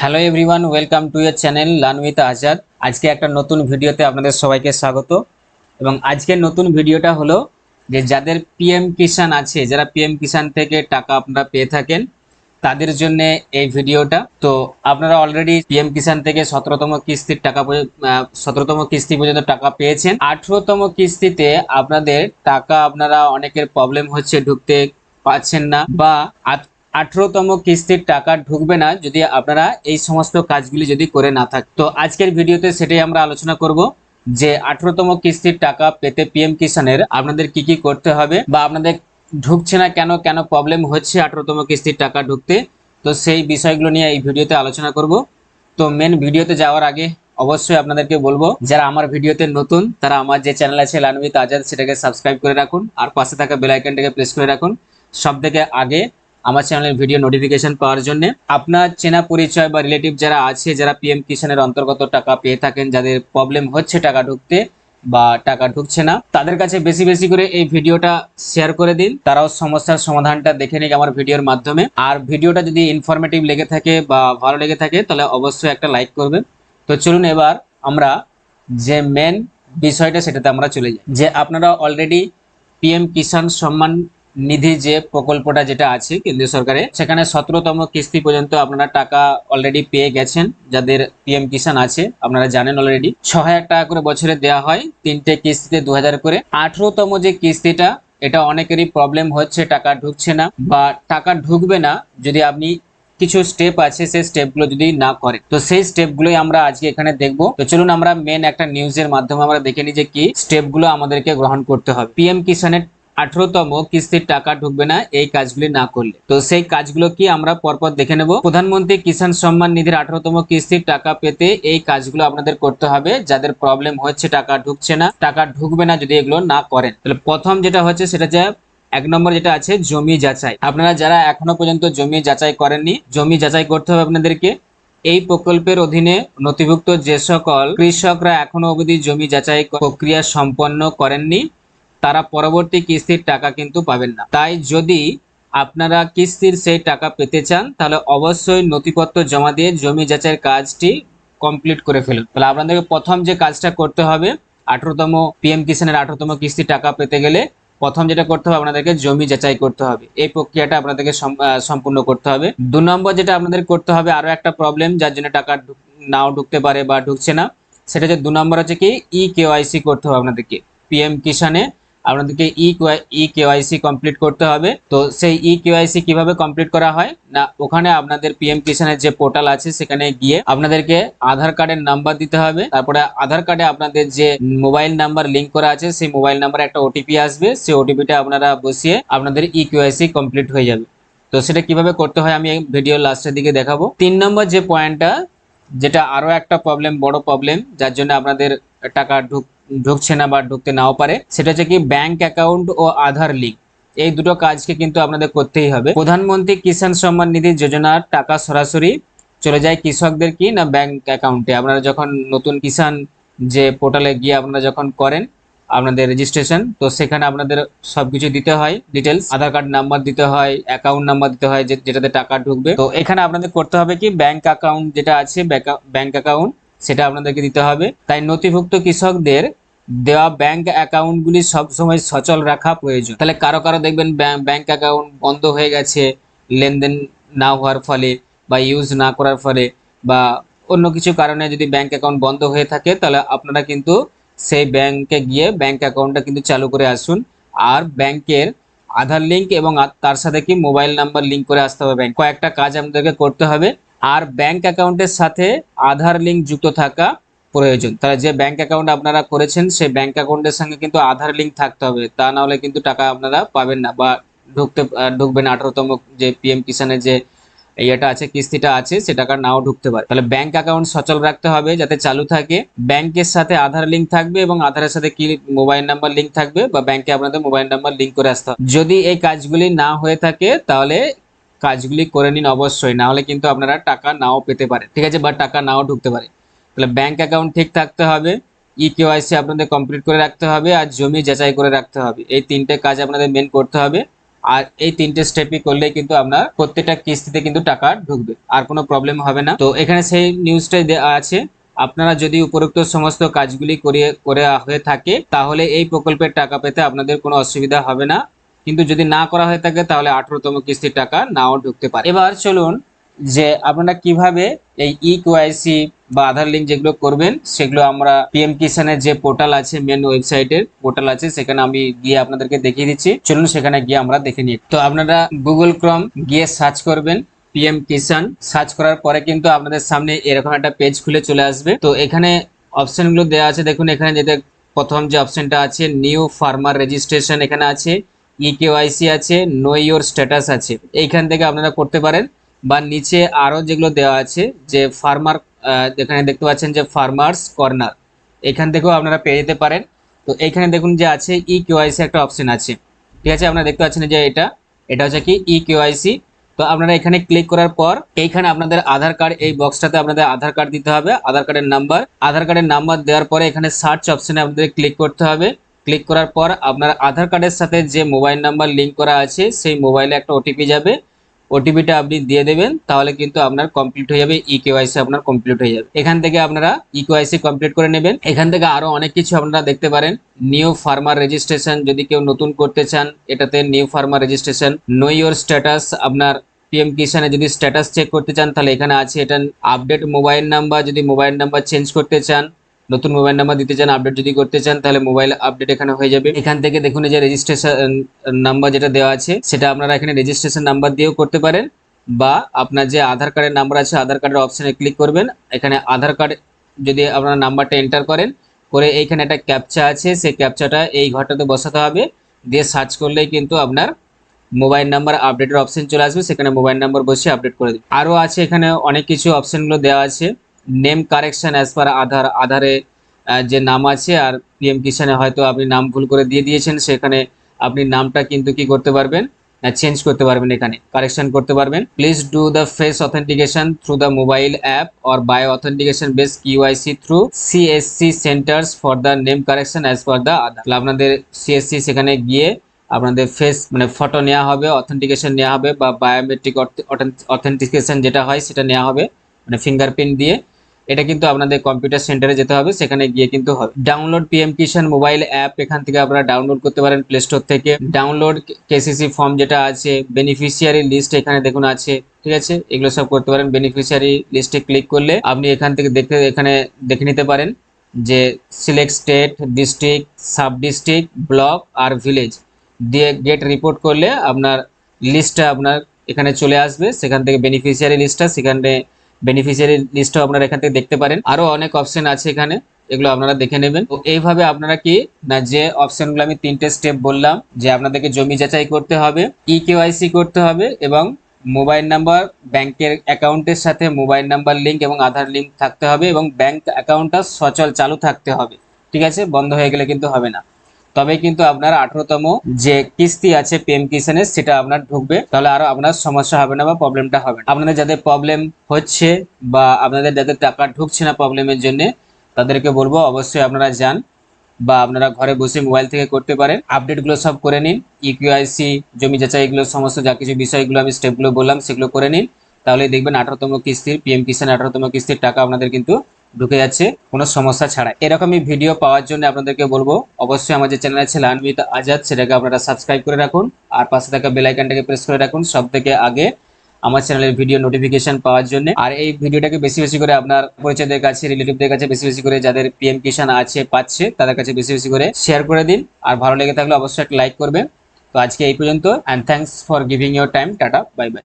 Hello everyone welcome to your channel with Azad আজকে একটা নতুন ভিডিওতে আপনাদের সবাইকে স্বাগত। এবং আজকের নতুন ভিডিওটা হলো যে যাদের পিএম কিষাণ আছে, যারা পিএম কিষাণ থেকে টাকা আপনারা পেয়ে থাকেন, তাদের জন্য এই ভিডিওটা। তো আপনারা অলরেডি পিএম কিষাণ থেকে সতেরোতম কিস্তির টাকা সতেরোতম কিস্তি পর্যন্ত টাকা পেয়েছেন। আঠেরোতম কিস্তিতে আপনাদের টাকা আপনারা অনেকের প্রবলেম হচ্ছে, ঢুকতে পাচ্ছেন না বা আঠেরোতম কিস্তির টাকা ঢুকবে না যদি আপনারা এই সমস্ত কাজগুলি যদি করে না থাক। তো আজকের ভিডিওতে সেটাই আমরা আলোচনা করব যে আঠেরোতম কিস্তির টাকা পেতে পিএম কিষানের আপনাদের কি কি করতে হবে বা আপনাদের ঢুকছে না কেন কেন প্রবলেম হচ্ছে আঠেরোতম কিস্তির টাকা ঢুকতে? তো সেই বিষয়গুলো নিয়ে এই ভিডিওতে আলোচনা করব। তো মেন ভিডিওতে যাওয়ার আগে অবশ্যই আপনাদেরকে বলব, যারা আমার ভিডিওতে নতুন, তারা আমার যে চ্যানেল আছে লানবিত আজাদ সেটাকে সাবস্ক্রাইব করে রাখুন আর পাশে থাকা বেল আইকনটাকে প্রেস করে রাখুন। সব থেকে আগে আমার চ্যানেলের ভিডিও নোটিফিকেশন পাওয়ার জন্য আপনার চেনা পরিচয় বা রিলেটিভ যারা আছে, যারা পিএম কিষানের অন্তর্গত টাকা পেয়ে থাকেন, যাদের প্রবলেম হচ্ছে টাকা ঢুকতে বা টাকা ঢুকছে না, তাদের কাছে বেশি বেশি করে এই ভিডিওটা শেয়ার করে দিন। তারাও সমস্যার সমাধানটা দেখে নিক আমার ভিডিওর মাধ্যমে। আর ভিডিওটা যদি ইনফরমেটিভ লেগে থাকে বা ভালো লেগে থাকে, তাহলে অবশ্যই একটা লাইক করবেন। তো চলুন এবার আমরা যে মেন বিষয়টা, সেটাতে আমরা চলে যাই। যে আপনারা অলরেডি পিএম কিষাণ সম্মান নিধি যে প্রকল্পটা যেটা আছে কেন্দ্রীয় সরকারে সেখানে সতেরোতম কিস্তি পর্যন্ত আপনারা টাকা অলরেডি পেয়ে গেছেন, যাদের পিএম কিষাণ আছে, আপনারা জানেন অলরেডি ছ হাজার টাকা করে বছরে দেওয়া হয় তিনটে কিস্তিতে দু হাজার করে। আঠেরোতম যে কিস্তিটা, এটা অনেকেরই প্রবলেম হচ্ছে, টাকা ঢুকছে না বা টাকা ঢুকবে না, যদি আপনি কিছু স্টেপ আছে, সেই স্টেপগুলো যদি না করে তো সেই স্টেপগুলোই আমরা আজকে এখানে দেখব। তো চলুন আমরা মেন একটা নিউজের মাধ্যমে আমরা দেখে নিই যে কি স্টেপগুলো আমাদেরকে গ্রহণ করতে হবে। পিএম কিষানের আঠারোতম কিস্তির টাকা ঢুকবে না, এই কাজগুলি না করলে। তো সেই কাজগুলো কি আমরা পরপর দেখে নেব? প্রধানমন্ত্রী কিষাণ সম্মান নিধির আঠারোতম কিস্তির টাকা পেতে এই কাজগুলো আপনাদের করতে হবে। যাদের প্রবলেম হচ্ছে, টাকা ঢুকছে না, টাকা ঢুকবে না যদি এগুলো না করেন। তাহলে প্রথম যেটা হচ্ছে, সেটা যে এক নম্বর যেটা আছে, জমি যাচাই। আপনারা যারা এখনও পর্যন্ত জমি যাচাই করেননি, জমি যাচাই করতে হবে আপনাদেরকে। এই প্রকল্পের অধীনে নথিভুক্ত যে সকল কৃষকরা এখনও অবধি জমি যাচাই প্রক্রিয়া সম্পন্ন করেননি তারা পরবর্তী কিস্তির টাকা কিন্তু পাবেন না। তাই যদি আপনারা কিস্তির সেই টাকা পেতে চান, তাহলে অবশ্যই নথিপত্র জমা দিয়ে জমি যাচাইয়ের কাজটি কমপ্লিট করে ফেলুন। তাহলে আপনাদেরকে প্রথম যে কাজটা করতে হবে, আঠারোতম পিএম কিষানের আঠারোতম কিস্তির টাকা পেতে গেলে প্রথম যেটা করতে হবে, আপনাদেরকে জমি যাচাই করতে হবে। এই প্রক্রিয়াটা আপনাদেরকে সম- সম্পূর্ণ করতে হবে। দু নম্বর যেটা আপনাদের করতে হবে, আরও একটা প্রবলেম যার জন্য টাকা নাও ঢুকতে পারে বা ঢুকছে না, সেটা হচ্ছে দু নম্বর হচ্ছে কি ই কেওয়াইসি করতে হবে আপনাদেরকে। পিএম কিষানে আপনাদেরকে ই ই কেওয়াইসি কমপ্লিট করতে হবে। তো সেই ই কেওয়াইসি কীভাবে কমপ্লিট করা হয়? না, ওখানে আপনাদের পিএম কিষানের যে পোর্টাল আছে, সেখানে গিয়ে আপনাদেরকে আধার কার্ডের নাম্বার দিতে হবে। তারপরে আধার কার্ডে আপনাদের যে মোবাইল নাম্বার লিঙ্ক করা আছে, সেই মোবাইল নাম্বারে একটা ওটিপি আসবে। সেই ওটিপিটা আপনারা বসিয়ে আপনাদের ই কেওয়াইসি কমপ্লিট হয়ে যাবে। তো সেটা কীভাবে করতে হয় আমি ভিডিও লাস্টের দিকে দেখাবো। তিন নম্বর যে পয়েন্টটা যেটা আরও একটা প্রবলেম বড় প্রবলেম যার জন্য আপনাদের টাকা ঢুক ঢুকছে না বা ঢুকতে নাও পারে, সেটা হচ্ছে কি ব্যাংক অ্যাকাউন্ট ও আধার লিঙ্ক এই দুটো কাজকে কিন্তু আপনাদের করতেই হবে। প্রধানমন্ত্রী কিষাণ সম্মান নিধি যোজনার টাকা সরাসরি চলে যায় কৃষকদের কি না ব্যাংক অ্যাকাউন্টে আপনারা যখন নতুন কিষাণ যে পোর্টালে গিয়ে আপনারা যখন করেন, আপনাদের রেজিস্ট্রেশন তো সেখানে আপনাদের সবকিছু দিতে হয় ডিটেলস আধার কার্ড নাম্বার দিতে হয় অ্যাকাউন্ট নাম্বার দিতে হয় যেটাতে টাকা ঢুকবে। তো এখানে আপনাদের করতে হবে কি ব্যাংক অ্যাকাউন্ট যেটা আছে ব্যাংক অ্যাকাউন্ট সেটা আপনাদেরকে দিতে হবে। তাই নথিভুক্ত কৃষকদের দেওয়া ব্যাংক অ্যাকাউন্টগুলি সবসময় সচল রাখা প্রয়োজন। তাহলে কারও কারও দেখবেন ব্যাংক অ্যাকাউন্ট বন্ধ হয়ে গেছে, লেনদেন না হওয়ার ফলে বা ইউজ না করার ফলে বা অন্য কিছু কারণে যদি ব্যাংক অ্যাকাউন্ট বন্ধ হয়ে থাকে, তাহলে আপনারা কিন্তু সেই ব্যাংকে গিয়ে ব্যাংক অ্যাকাউন্টটা কিন্তু চালু করে আসুন। আর ব্যাংকের আধার লিঙ্ক এবং তার সাথে কি মোবাইল নাম্বার লিঙ্ক করে আসতে হবে ব্যাংক কয়েকটা কাজ আমাদেরকে করতে হবে। আর ব্যাংক অ্যাকাউন্টের সাথে আধার লিঙ্ক যুক্ত থাকা প্রয়োজন। তাহলে যে ব্যাংক অ্যাকাউন্ট আপনারা করেছেন, সেই ব্যাংক অ্যাকাউন্টের সঙ্গে কিন্তু আধার লিঙ্ক থাকতে হবে। তা না হলে কিন্তু টাকা আপনারা পাবেন না বা ঢুকতে ঢুকবেন আঠারোতম যে পিএম কিষানের যে ইয়েটা আছে, কিস্তিটা আছে, সে টাকা নাও ঢুকতে পারে। তাহলে ব্যাংক অ্যাকাউন্ট সচল রাখতে হবে যাতে চালু থাকে। ব্যাংকের সাথে আধার লিঙ্ক থাকবে এবং আধারের সাথে কি মোবাইল নাম্বার লিঙ্ক থাকবে বা ব্যাংকে আপনাদের মোবাইল নাম্বার লিঙ্ক করে আসতে হবে। যদি এই কাজগুলি না হয়ে থাকে, তাহলে কাজগুলি করে নিন অবশ্যই। না হলে কিন্তু আপনারা টাকা নাও পেতে পারে ঠিক আছে? বা টাকা নাও ঢুকতে পারে। তাহলে ব্যাংক অ্যাকাউন্ট ঠিক থাকতে হবে ই কেওয়াইসি আপনাদের কমপ্লিট করে রাখতে হবে আর জমি যাচাই করে রাখতে হবে। এই তিনটে কাজ আপনাদের মেন করতে হবে। আর এই তিনটে স্টেপই করলে কিন্তু আপনার প্রত্যেকটা কিস্তিতে কিন্তু টাকা ঢুকবে, আর কোনো প্রবলেম হবে না। তো এখানে সেই নিউজটাই দেওয়া আছে। আপনারা যদি উপরোক্ত সমস্ত কাজগুলি করিয়ে, করে হয়ে থাকে, তাহলে এই প্রকল্পের টাকা পেতে আপনাদের কোনো অসুবিধা হবে না। কিন্তু যদি না করা হয়ে থাকে, তাহলে আঠারোতম কিস্তির টাকা নাও ঢুকতে পারে। এবার চলুন যে আপনারা কীভাবে এই ই কেওয়াইসি বা আধার লিঙ্ক যেগুলো করবেন, সেগুলো আমরা পিএম কিষানের যে পোর্টাল আছে মেন ওয়েবসাইটের পোর্টাল আছে, সেখানে আমি গিয়ে আপনাদেরকে দেখিয়ে দিচ্ছি। চলুন সেখানে গিয়ে আমরা দেখে নিই। তো আপনারা গুগল ক্রম গিয়ে সার্চ করবেন পিএম কিষান সার্চ করার পরে কিন্তু আপনাদের সামনে এরকম একটা পেজ খুলে চলে আসবে। তো এখানে অপশনগুলো দেওয়া আছে। দেখুন, এখানে যেটা প্রথম যে অপশনটা আছে নিউ ফার্মার রেজিস্ট্রেশন এখানে আছে ই কেওয়াইসি আছে নো ইওর স্ট্যাটাস আছে। এইখান থেকে আপনারা করতে পারেন। বা নিচে আরও যেগুলো দেওয়া আছে, যে ফার্মার এখানে দেখতে পাচ্ছেন যে ফার্মার্স কর্নার এখান থেকেও আপনারা পেয়ে যেতে পারেন। তো এখানে দেখুন যে আছে ই কেওয়াইসি একটা অপশন আছে, ঠিক আছে? আপনারা দেখতে পাচ্ছেন যে এটা এটা হচ্ছে কি ই কেওয়াইসি তো আপনারা এখানে ক্লিক করার পর, এইখানে আপনাদের আধার কার্ড এই বক্সটাতে আপনাদের আধার কার্ড দিতে হবে, আধার কার্ডের নাম্বার আধার কার্ডের নাম্বার দেওয়ার পরে এখানে সার্চ অপশনে আপনাদের ক্লিক করতে হবে। ক্লিক করার পর আপনার আধার কার্ডের সাথে যে মোবাইল নাম্বার লিঙ্ক করা আছে, সেই মোবাইলে একটা ওটিপি যাবে। ওটিপিটা আপনি দিয়ে দেবেন, তাহলে কিন্তু আপনার কমপ্লিট হয়ে যাবে ই কেওয়াইসি আপনার কমপ্লিট হয়ে যাবে। এখান থেকে আপনারা ই কেওয়াইসি কমপ্লিট করে নেবেন। এখান থেকে আরও অনেক কিছু আপনারা দেখতে পারেন। নিউ ফার্মার রেজিস্ট্রেশন যদি কেউ নতুন করতে চান, এটাতে new farmer registration know your status আপনার পিএম কিষানে যদি স্ট্যাটাস চেক করতে চান, তাহলে এখানে আছে এটা আপডেট মোবাইল নাম্বার যদি মোবাইল নাম্বার চেঞ্জ করতে চান নতুন মোবাইল নাম্বার দিতে চান আপডেট যদি করতে চান, তাহলে মোবাইল আপডেট এখানে হয়ে যাবে। এখান থেকে দেখুন যে রেজিস্ট্রেশন নাম্বার যেটা দেওয়া আছে, সেটা আপনারা এখানে রেজিস্ট্রেশন নাম্বার দিয়েও করতে পারেন, বা আপনার যে আধার কার্ডের নাম্বার আছে, আধার কার্ডের অপশনে ক্লিক করবেন। এখানে আধার কার্ড যদি আপনার নাম্বারটা এন্টার করেন, করে এইখানে একটা ক্যাপচা আছে, সেই ক্যাপচাটা এই ঘরটাতে বসাতে হবে। দিয়ে সার্চ করলেই কিন্তু আপনার মোবাইল নাম্বার আপডেটের অপশন চলে আসবে, সেখানে মোবাইল নাম্বার বসে আপডেট করে দিন আরও আছে এখানে অনেক কিছু অপশনগুলো দেওয়া আছে। Name correction as per Aadhaar, আধারে যে নাম আছে আর পিএম কিষানে হয়তো আপনি নাম ভুল করে দিয়ে দিয়েছেন, সেখানে আপনি নামটা কিন্তু কি করতে পারবেন? চেঞ্জ করতে পারবেন এখানে কারেকশন করতে পারবেন। Please do the face authentication through the mobile app or bio authentication base KYC through CSC centres for the name correction as per the Aadhaar. আপনাদের সিএসসি সেখানে গিয়ে আপনাদের ফেস মানে ফটো নেওয়া হবে অথেন্টিকেশন নেওয়া হবে বা বায়োমেট্রিক অথেন্টিকেশন যেটা হয় সেটা নেওয়া হবে মানে ফিঙ্গারপ্রিন্ট দিয়ে। এটা কিন্তু আপনাদের কম্পিউটার সেন্টারে যেতে হবে। সেখানে গিয়ে কিন্তু হবে download PM Kisan mobile app এখান থেকে আপনারা ডাউনলোড করতে পারেন প্লে স্টোর থেকে। ডাউনলোড কেসিসি ফর্ম যেটা আছে বেনিফিশিয়ারি লিস্ট এখানে দেখুন আছে, ঠিক আছে? এগুলো সব করতে পারেন। বেনিফিশিয়ারি লিস্টে ক্লিক করলে আপনি এখান থেকে দেখতে এখানে দেখে নিতে পারেন যে select state district sub district block আর ভিলেজ দিয়ে গেট রিপোর্ট করলে আপনার লিস্টটা আপনার এখানে চলে আসবে। সেখান থেকে বেনিফিশিয়ারি লিস্টটা সেখানে বেনিফিশিয়ারি লিস্টও আপনারা এখান থেকে দেখতে পারেন। আরও অনেক অপশন আছে এখানে, এগুলো আপনারা দেখে নেবেন। তো এইভাবে আপনারা কি, না যে অপশনগুলো আমি তিনটে স্টেপ বললাম, যে আপনাদেরকে জমি যাচাই করতে হবে ই কেওয়াইসি করতে হবে এবং মোবাইল নাম্বার ব্যাংকের অ্যাকাউন্টের সাথে মোবাইল নাম্বার লিংক এবং আধার লিংক থাকতে হবে এবং ব্যাংক অ্যাকাউন্টটা সচল চালু থাকতে হবে। ঠিক আছে? বন্ধ হয়ে গেলে কিন্তু হবে না। তবে কিন্তু আপনার আঠারোতম যে কিস্তি আছে পিএম কিষানের, সেটা আপনার ঢুকবে। তাহলে আরও আপনার সমস্যা হবে না বা প্রবলেমটা হবে না। আপনাদের যাদের প্রবলেম হচ্ছে বা আপনাদের যাদের টাকা ঢুকছে না প্রবলেমের জন্য, তাদেরকে বলব অবশ্যই আপনারা যান বা আপনারা ঘরে বসে মোবাইল থেকে করতে পারেন। আপডেটগুলো সব করে নিন। ইকিউআইসি জমি যাচাই এগুলো সমস্ত যা কিছু বিষয়গুলো আমি স্টেপগুলো বললাম, সেগুলো করে নিন। তাহলে দেখবেন আঠারোতম কিস্তির পিএম কিষান আঠারোতম কিস্তির টাকা আপনাদের কিন্তু ঢুকে যাচ্ছে, কোনো সমস্যা ছাড়া এরকমই ভিডিও পাওয়ার জন্য আপনাদেরকে বলব, অবশ্যই আমার যে চ্যানেল আছে লানবিত আজাদ সেটাকে আপনারা সাবস্ক্রাইব করে রাখুন, আর পাশে থাকা বেল আইকনটাকে প্রেস করে রাখুন, সব থেকে আগে আমার চ্যানেলের ভিডিও নোটিফিকেশন পাওয়ার জন্য। আর এই ভিডিওটাকে বেশি বেশি করে আপনার পরিচয়দের কাছে রিলেটিভদের কাছে বেশি বেশি করে যাদের পিএম কিষান আছে, পাচ্ছে, তাদের কাছে বেশি বেশি করে শেয়ার করে দিন। আর ভালো লেগে থাকলে অবশ্যই একটা লাইক করবেন। তো আজকে এই পর্যন্ত and thanks for giving your time tata bye bye